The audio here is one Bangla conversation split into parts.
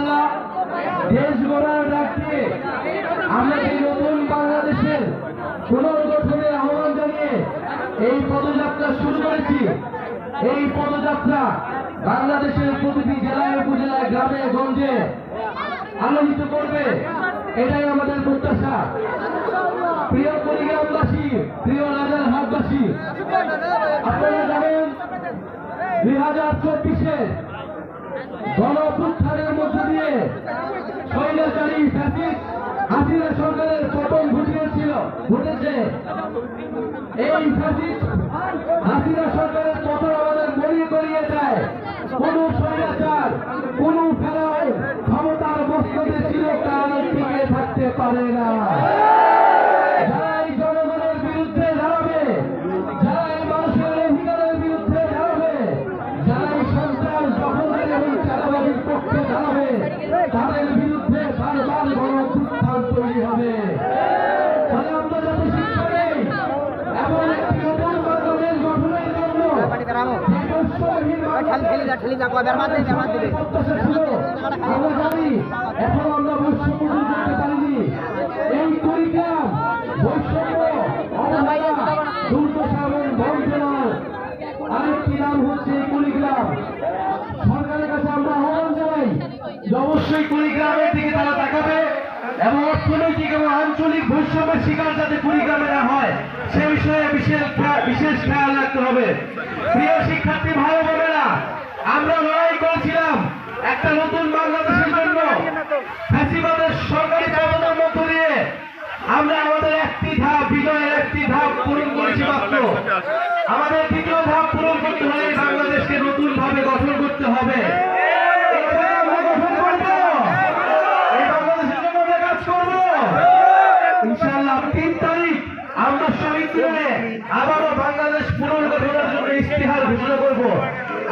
ইনশাল্লাহ দেশ গড়ার ডাক দিয়ে আমরা এই নতুন বাংলাদেশের পুনর্গঠনের আহ্বান জানিয়ে এই পদযাত্রা শুরু করেছি? এই পদযাত্রা বাংলাদেশের প্রতিটি জেলায়, উপজেলায়, গ্রামে, গঞ্জে আলোকিত করবে। এটাই আমাদের প্রত্যাশা। প্রিয় কুড়িগ্রামবাসী প্রিয় রাজার হাটবাসী আপনারা জানেন দুই হাজার চব্বিশে গণ অভ্যুত্থানের মধ্য দিয়ে স্বৈরাচারী ফ্যাসিস্ট হাসিনা সরকারের পতন ঘটিয়েছিল, ঘটেছে। এই ফ্যাসিস্ট হাসিনা সরকারের পতন আমাদের মনে করিয়ে দেয়। কোন স্বৈরাচার, কোন ফেরাও ক্ষমতার বস্তুতে চিরকাল টিকে থাকতে পারে না। অবশ্যই কুড়িগ্রামের দিকে আঞ্চলিক বৈষম্যের শিকার যাতে কুড়িগ্রামে না হয়, সে বিষয়ে বিশেষ বিশেষ খেয়াল রাখতে হবে। প্রিয় শিক্ষার্থী ও একটা নতুন বাংলাদেশের জন্য ফ্যাসিবাদের সরকারি পতনের মধ্য দিয়ে আমরা আমাদের একটি ধাপ, বিজয়ের একটি ধাপ পূরণ করেছি মাত্র। আমাদের দ্বিতীয় ধাপ পূরণ করতে হলে বাংলাদেশকে নতুন ভাবে গঠন করতে হবে। আমরা শহীদ আবারও বাংলাদেশ পুনর্গঠনের জন্য ইস্তিহার ঘোষণা করব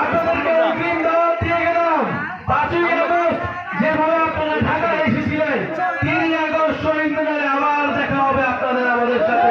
আপনাদেরকে অগ্রিম দাওয়াত দিয়ে গেলাম পাঁচই আগস্ট যেভাবে আপনারা ঢাকায় এসেছিলেন তিনই আগস্ট শহীদ মিনারে আবার দেখা হবে আপনাদের আমাদের সাথে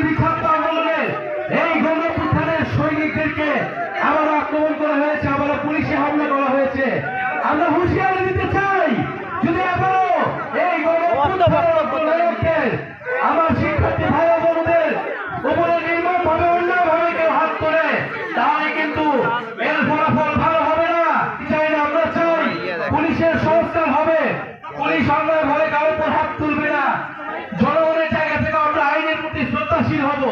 উপর হাত তুলবে না। জনগণের জায়গা থেকে আমরা আইনের প্রতি শ্রদ্ধাশীল হব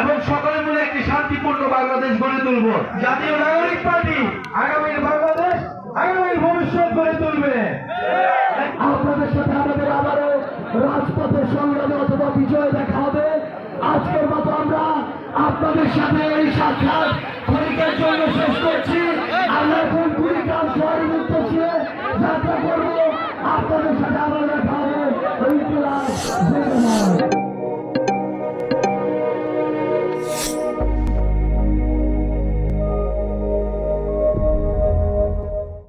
এবং সকলে মিলে একটি শান্তিপূর্ণ বাংলাদেশ গড়ে তুলব। জাতীয় নাগরিক পার্টি আগামীর বাংলাদেশ, আগামীর ভবিষ্যৎ গড়ে তুলবে। আপনাদের সাথে আমাদের আবারও রাজপথের সংগ্রামে অথবা বিজয় দেখা হবে। আজকের মতো আমরা আপনাদের সাথে এই সাক্ষাৎ জন্য শেষ করছি।